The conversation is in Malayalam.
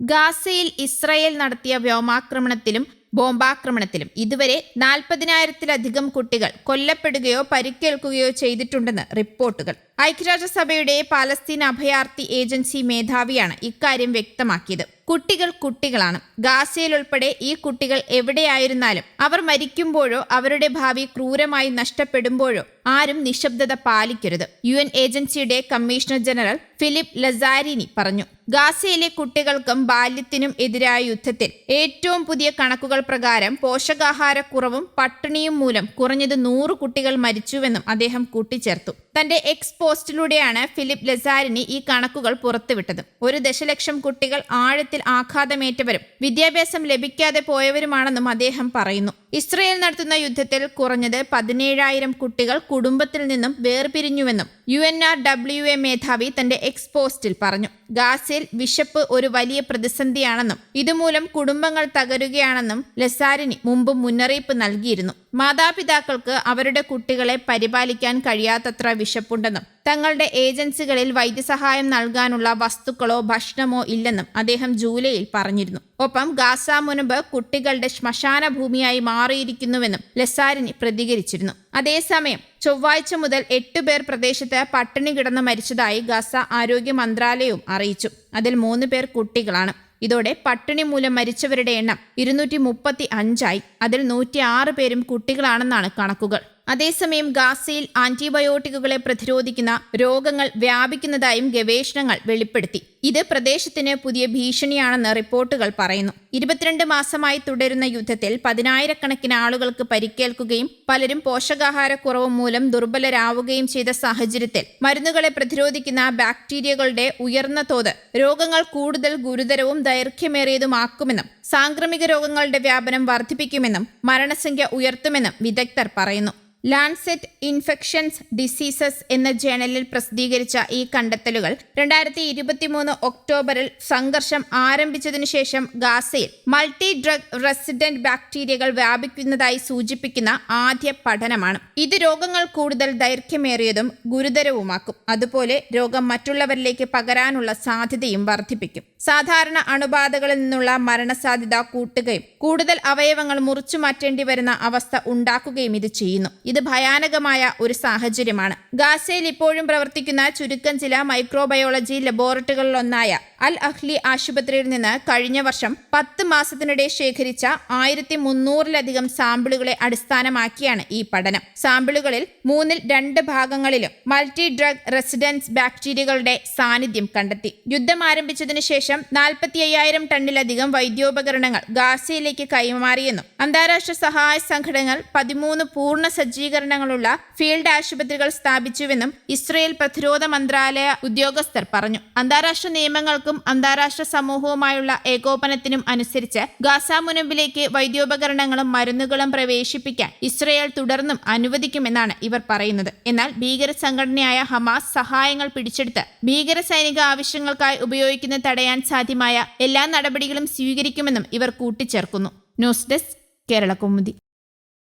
ഗാസയിൽ ഇസ്രയേൽ നടത്തിയ വ്യോമാക്രമണത്തിലും ബോംബാക്രമണത്തിലും ഇതുവരെ നാൽപ്പതിനായിരത്തിലധികം കുട്ടികൾ കൊല്ലപ്പെടുകയോ പരിക്കേൽക്കുകയോ ചെയ്തിട്ടുണ്ടെന്ന് റിപ്പോർട്ടുകൾ. ഐക്യരാഷ്ട്രസഭയുടെ പാലസ്തീൻ അഭയാർത്ഥി ഏജൻസി മേധാവിയാണ് ഇക്കാര്യം വ്യക്തമാക്കിയത്. കുട്ടികൾ കുട്ടികളാണ്. ഗാസയിലുൾപ്പെടെ ഈ കുട്ടികൾ എവിടെയായിരുന്നാലും അവർ മരിക്കുമ്പോഴോ അവരുടെ ഭാവി ക്രൂരമായി നഷ്ടപ്പെടുമ്പോഴോ ആരും നിശബ്ദത പാലിക്കരുത്. യു എൻ ഏജൻസിയുടെ കമ്മീഷണർ ജനറൽ ഫിലിപ്പ് ലസാരിനി പറഞ്ഞു ഗാസയിലെ കുട്ടികൾക്കും ബാല്യത്തിനും എതിരായ യുദ്ധത്തിൽ ഏറ്റവും പുതിയ കണക്കുകൾ പ്രകാരം പോഷകാഹാരക്കുറവും പട്ടിണിയും മൂലം കുറഞ്ഞത് നൂറ് കുട്ടികൾ മരിച്ചുവെന്നും അദ്ദേഹം കൂട്ടിച്ചേർത്തു. തന്റെ എക്സ് പോസ്റ്റിലൂടെയാണ് ഫിലിപ്പ് ലസാരിനി ഈ കണക്കുകൾ പുറത്തുവിട്ടത്. ഒരു ദശലക്ഷം കുട്ടികൾ ആഴത്തിൽ ആഘാതമേറ്റവരും വിദ്യാഭ്യാസം ലഭിക്കാതെ പോയവരുമാണെന്നും അദ്ദേഹം പറയുന്നു. ഇസ്രയേൽ നടത്തുന്ന യുദ്ധത്തിൽ കുറഞ്ഞത് പതിനേഴായിരം കുട്ടികൾ കുടുംബത്തിൽ നിന്നും വേർപിരിഞ്ഞുവെന്നും U N R W A മേധാവി തന്റെ എക്സ് പോസ്റ്റിൽ പറഞ്ഞു. ഗാസയിൽ വിശപ്പ് ഒരു വലിയ പ്രതിസന്ധിയാണെന്നും ഇതുമൂലം കുടുംബങ്ങൾ തകരുകയാണെന്നും ലസാരിനി മുമ്പ് മുന്നറിയിപ്പ് നൽകിയിരുന്നു. മാതാപിതാക്കൾക്ക് അവരുടെ കുട്ടികളെ പരിപാലിക്കാൻ കഴിയാത്തത്ര വിശപ്പുണ്ടെന്നും തങ്ങളുടെ ഏജൻസികളിൽ വൈദ്യസഹായം നൽകാനുള്ള വസ്തുക്കളോ ഭക്ഷണമോ ഇല്ലെന്നും അദ്ദേഹം ജൂലൈയിൽ പറഞ്ഞിരുന്നു. ഒപ്പം ഗാസ മുൻപ് കുട്ടികളുടെ ശ്മശാന ഭൂമിയായി മാറിയിരിക്കുന്നുവെന്നും ലസാരിനി പ്രതികരിച്ചിരുന്നു. അതേസമയം ചൊവ്വാഴ്ച മുതൽ എട്ടുപേർ പ്രദേശത്ത് പട്ടിണി കിടന്ന് മരിച്ചതായി ഗാസ ആരോഗ്യ മന്ത്രാലയവും അറിയിച്ചു. അതിൽ മൂന്ന് പേർ കുട്ടികളാണ്. ഇതോടെ പട്ടിണി മൂലം മരിച്ചവരുടെ എണ്ണം ഇരുന്നൂറ്റി മുപ്പത്തി അഞ്ചായി അതിൽ നൂറ്റി ആറ് പേരും കുട്ടികളാണെന്നാണ് കണക്കുകൾ. അതേസമയം ഗാസയിൽ ആന്റിബയോട്ടിക്കുകളെ പ്രതിരോധിക്കുന്ന രോഗങ്ങൾ വ്യാപിക്കുന്നതായും ഗവേഷണങ്ങൾ വെളിപ്പെടുത്തി. ഇത് പ്രദേശത്തിന് പുതിയ ഭീഷണിയാണെന്ന് റിപ്പോർട്ടുകൾ പറയുന്നു. ഇരുപത്തിരണ്ട് മാസമായി തുടരുന്ന യുദ്ധത്തിൽ പതിനായിരക്കണക്കിന് ആളുകൾക്ക് പരിക്കേൽക്കുകയും പലരും പോഷകാഹാരക്കുറവ് മൂലം ദുർബലരാവുകയും ചെയ്ത സാഹചര്യത്തിൽ മരുന്നുകളെ പ്രതിരോധിക്കുന്ന ബാക്ടീരിയകളുടെ ഉയർന്ന തോത് രോഗങ്ങൾ കൂടുതൽ ഗുരുതരവും ദൈർഘ്യമേറിയതുമാക്കുമെന്നും സാംക്രമിക രോഗങ്ങളുടെ വ്യാപനം വർദ്ധിപ്പിക്കുമെന്നും മരണസംഖ്യ ഉയർത്തുമെന്നും വിദഗ്ധർ പറയുന്നു. ലാൻസെറ്റ് ഇൻഫെക്ഷൻസ് ഡിസീസസ് എന്ന ജേണലിൽ പ്രസിദ്ധീകരിച്ച ഈ കണ്ടെത്തലുകൾ രണ്ടായിരത്തി ഇരുപത്തിമൂന്ന് ഒക്ടോബറിൽ സംഘർഷം ആരംഭിച്ചതിനു ശേഷം ഗാസയിൽ മൾട്ടി ഡ്രഗ് റെസിഡന്റ് ബാക്ടീരിയകൾ വ്യാപിക്കുന്നതായി സൂചിപ്പിക്കുന്ന ആദ്യ പഠനമാണ്. ഇത് രോഗങ്ങൾ കൂടുതൽ ദൈർഘ്യമേറിയതും ഗുരുതരവുമാക്കും. അതുപോലെ രോഗം മറ്റുള്ളവരിലേക്ക് പകരാനുള്ള സാധ്യതയും വർദ്ധിപ്പിക്കും. സാധാരണ അണുബാധകളിൽ നിന്നുള്ള മരണസാധ്യത കൂട്ടുകയും കൂടുതൽ അവയവങ്ങൾ മുറിച്ചു മാറ്റേണ്ടി വരുന്ന അവസ്ഥ ഉണ്ടാക്കുകയും ഇത് ചെയ്യുന്നു. ഇത് ഭയാനകമായ ഒരു സാഹചര്യമാണ്. ഗാസയിൽ ഇപ്പോഴും പ്രവർത്തിക്കുന്ന ചുരുക്കം ചില മൈക്രോബയോളജി ലബോറട്ടറികളിലൊന്നായ അൽ അഹ്ലി ആശുപത്രിയിൽ നിന്ന് കഴിഞ്ഞ വർഷം പത്ത് മാസത്തിനിടെ ശേഖരിച്ച ആയിരത്തി മുന്നൂറിലധികം സാമ്പിളുകളെ അടിസ്ഥാനമാക്കിയാണ് ഈ പഠനം. സാമ്പിളുകളിൽ മൂന്നിൽ രണ്ട് ഭാഗങ്ങളിലും മൾട്ടി ഡ്രഗ് റെസിഡൻസ് ബാക്ടീരിയകളുടെ സാന്നിധ്യം കണ്ടെത്തി. യുദ്ധം ആരംഭിച്ചതിനു ശേഷം നാൽപ്പത്തി അയ്യായിരം ടണ്ണിലധികം വൈദ്യോപകരണങ്ങൾ ഗാസയിലേക്ക് കൈമാറിയെന്നും അന്താരാഷ്ട്ര സഹായ സംഘടനകൾ പതിമൂന്ന് പൂർണ സജ്ജീകരണങ്ങളുള്ള ഫീൽഡ് ആശുപത്രികൾ സ്ഥാപിച്ചുവെന്നും ഇസ്രയേൽ പ്രതിരോധ മന്ത്രാലയ ഉദ്യോഗസ്ഥർ പറഞ്ഞു. അന്താരാഷ്ട്ര നിയമങ്ങൾക്കും അന്താരാഷ്ട്ര സമൂഹവുമായുള്ള ഏകോപനത്തിനും അനുസരിച്ച് ഗാസ മുനമ്പിലേക്ക് വൈദ്യോപകരണങ്ങളും മരുന്നുകളും പ്രവേശിപ്പിക്കാൻ ഇസ്രയേൽ തുടർന്നും അനുവദിക്കുമെന്നാണ് ഇവർ പറയുന്നത്. എന്നാൽ ഭീകര സംഘടനയായ ഹമാസ് സഹായങ്ങൾ പിടിച്ചെടുത്ത് ഭീകര സൈനിക ആവശ്യങ്ങൾക്കായി ഉപയോഗിക്കുന്ന തടയാൻ സാധ്യമായ എല്ലാ നടപടികളും സ്വീകരിക്കുമെന്നും ഇവർ കൂട്ടിച്ചേർക്കുന്നു. News desk Kerala Kaumudi.